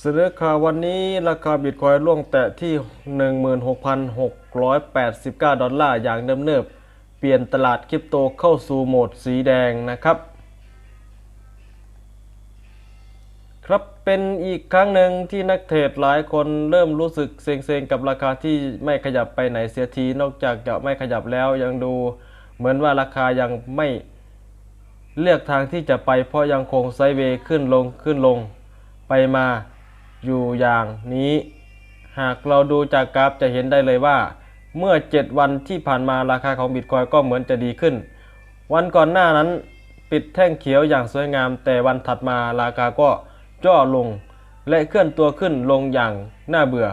เสนอข่าววันนี้ราคาบิตคอยน์ล่วงแตะที่ 16,689 ดอลลาร์อย่างเดิมเนิบเปลี่ยนตลาดคริปโตเข้าสู่โหมดสีแดงนะครับ ครับเป็นอีกครั้งหนึ่งที่นักเทรดหลายคนเริ่มรู้สึกเซ็งๆ กับราคาที่ไม่ขยับไปไหนเสียที นอกจากจะไม่ขยับแล้วยังดูเหมือนว่าราคายังไม่เลือกทางที่จะไปเพราะยังคงไซเวย์ขึ้นลงขึ้นลงไปมา อยู่อย่างนี้ หากเราดูจากกราฟจะเห็นได้เลยว่า เมื่อ 7 วันที่ผ่านมาราคาของบิตคอยก็เหมือนจะดีขึ้น วันก่อนหน้านั้นปิดแท่งเขียวอย่างสวยงาม แต่วันถัดมาราคาก็ย่อลง และเคลื่อนตัวขึ้นลงอย่างน่าเบื่อ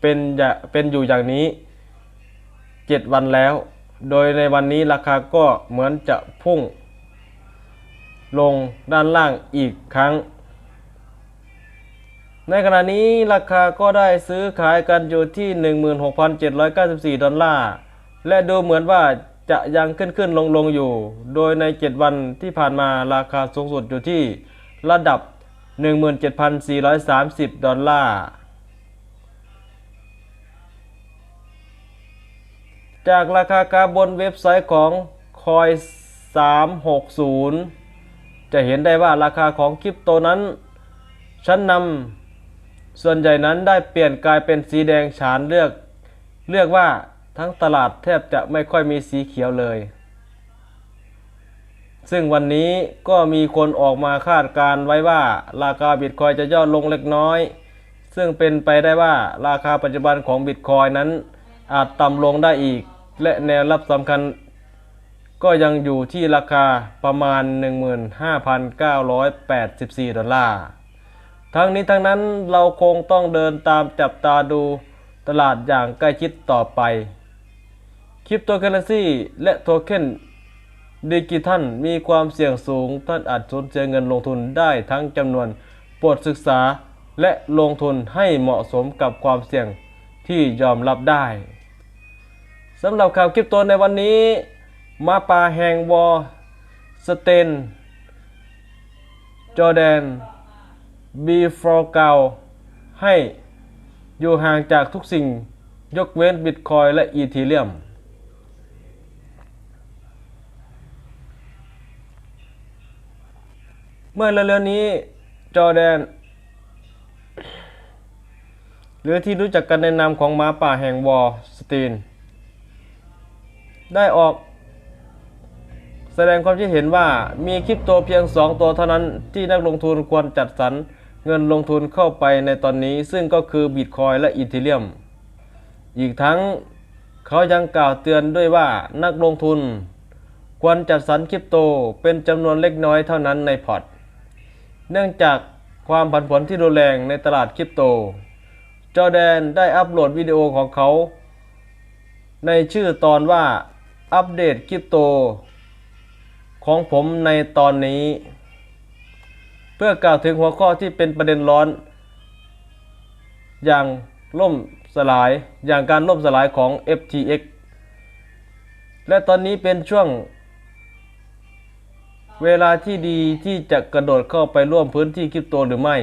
เป็นอย่าเป็นอยู่อย่างนี้ 7 วันแล้ว โดยในวันนี้ราคาก็เหมือนจะพุ่ง ลงด้านล่างอีกครั้ง ในขณะนี้ราคาก็ได้ซื้อขายกันอยู่ที่ 16,794 ดอลลาร์ และดูเหมือนว่าจะยังขึ้นขึ้นลงลงอยู่ โดยใน 7 วันที่ผ่านมาราคาสูงสุดอยู่ที่ระดับ 17,430 ดอลลาร์ จากราคากาบนเว็บไซต์ของ Coin 360 จะเห็นได้ว่าราคาของคริปโตนั้นชั้นนำ ส่วนใหญ่นั้นได้เปลี่ยนกลายเป็นสีแดงฉานเลือกเลือกว่าทั้งตลาดแทบจะไม่ค่อยมีสีเขียวเลย ซึ่งวันนี้ก็มีคนออกมาคาดการณ์ไว้ว่า ราคาบิตคอยจะย่อลงเล็กน้อย ซึ่งเป็นไปได้ว่าราคาปัจจุบันของบิตคอยนั้น อาจต่ำลงได้อีก และแนวรับสำคัญ ก็ยังอยู่ที่ราคาประมาณ 15,984 ดอลลาร์ ทั้งนี้ทั้งนั้นเราคงต้องเดินตามจับตาดูตลาดอย่างใกล้ชิดต่อไปคริปโตเคอเรนซีและโทเค็นดิจิทัลมีความเสี่ยงสูง ท่านอาจสูญเสียเงินลงทุนได้ทั้งจำนวนโปรดศึกษาและลงทุนให้เหมาะสมกับความเสี่ยงที่ยอมรับได้สำหรับข่าวคริปโตในวันนี้ มาปาแหงวอสเตนจอร์แดน บีฟรเกาให้อยู่ห่างจากทุกสิ่งยกเว้นบิตคอยและอีทีเรียมเมื่อเร็วๆนี้จอแดน หรือที่รู้จักกันในนามของหมาป่าแห่งวอลสตีน ได้ออก แสดงความคิดเห็นว่ามีคริปโตเพียง 2 ตัวเท่านั้นที่นักลงทุนควรจัดสรร เงินลงทุนเข้าไปในตอนนี้ซึ่งก็คือบิตคอยและอีเทเรียม อีกทั้งเขายังกล่าวเตือนด้วยว่านักลงทุน ควรจัดสรรคริปโตเป็นจำนวนเล็กน้อยเท่านั้นในพอร์ต เนื่องจากความผันผวนที่รุนแรงในตลาดคริปโต จอแดนได้อัปโหลดวิดีโอของเขา ในชื่อตอนว่าอัปเดตคริปโต ของผมในตอนนี้ เพื่อกล่าวถึงหัวข้อที่เป็นประเด็นร้อน อย่างล่มสลายอย่างการล่มสลายของ FTX และตอนนี้เป็นช่วง เวลาที่ดีที่จะกระโดดเข้าไปร่วมพื้นที่คริปโตหรือไม่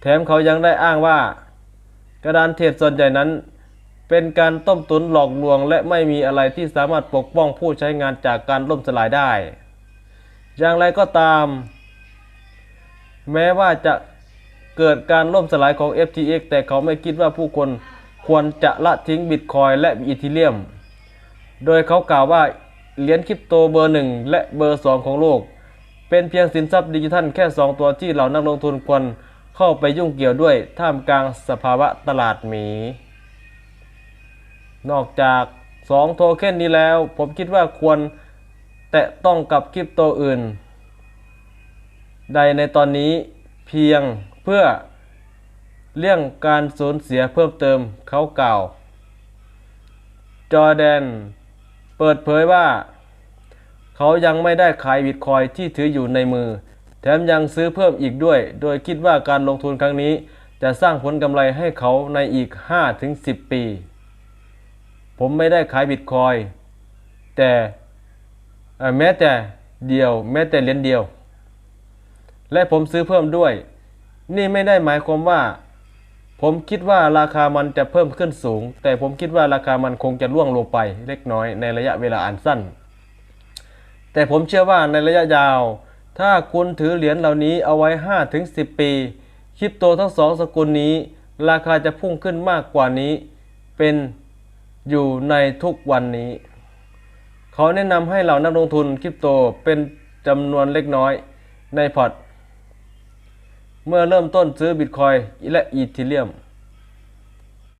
แถมเขายังได้อ้างว่า กระดานเทรดส่วนใหญ่นั้น เป็นการต้มตุนหลอกลวง และไม่มีอะไรที่สามารถปกป้องผู้ใช้งานจากการล่มสลายได้ อย่างไรก็ตาม แม้ว่าจะเกิดการล่มสลายของ FTX แต่เขาไม่คิดว่าผู้คนควรจะละทิ้งบิตคอยและอีทีเรียม โดยเขากล่าวว่าเหรียญคริปโตเบอร์หนึ่งและเบอร์สองของโลก เป็นเพียงสินทรัพย์ดิจิทัลแค่ 2 ตัวที่เหล่านักลงทุนควรเข้าไปยุ่งเกี่ยวด้วยท่ามกลางสภาวะตลาดหมี นอกจาก 2 โทเค็นนี้แล้ว ผมคิดว่าควรแตะต้องกับคริปโตอื่น ใดในตอนนี้เพียงเพื่อเลี่ยงการสูญเสียเพิ่มเติมเขากล่าว จอร์แดน เปิดเผยว่า เขายังไม่ได้ขายบิตคอยที่ถืออยู่ในมือ แถมยังซื้อเพิ่มอีกด้วย โดยคิดว่าการลงทุนครั้งนี้จะสร้างผลกำไรให้เขาในอีก 5-10 ปี ผมไม่ได้ขายบิตคอยแต่แม้แต่เดียว แม้แต่เหรียญเดียว และผมซื้อเพิ่มด้วย นี่ไม่ได้หมายความว่า ผมคิดว่าราคามันจะเพิ่มขึ้นสูง แต่ผมคิดว่าราคามันคงจะร่วงลงไปเล็กน้อยในระยะเวลาอันสั้น แต่ผมเชื่อว่าในระยะยาว ถ้าคุณถือเหรียญเหล่านี้เอาไว้ 5-10 ปีคริปโตทั้งสองสกุลนี้ ราคาจะพุ่งขึ้นมากกว่านี้ เป็นอยู่ในทุกวันนี้ เขาแนะนำให้เหล่านักลงทุนคริปโตเป็นจำนวนเล็กน้อยในพอร์ต เมื่อเริ่มต้นซื้อบิตคอยและอีเธเรียม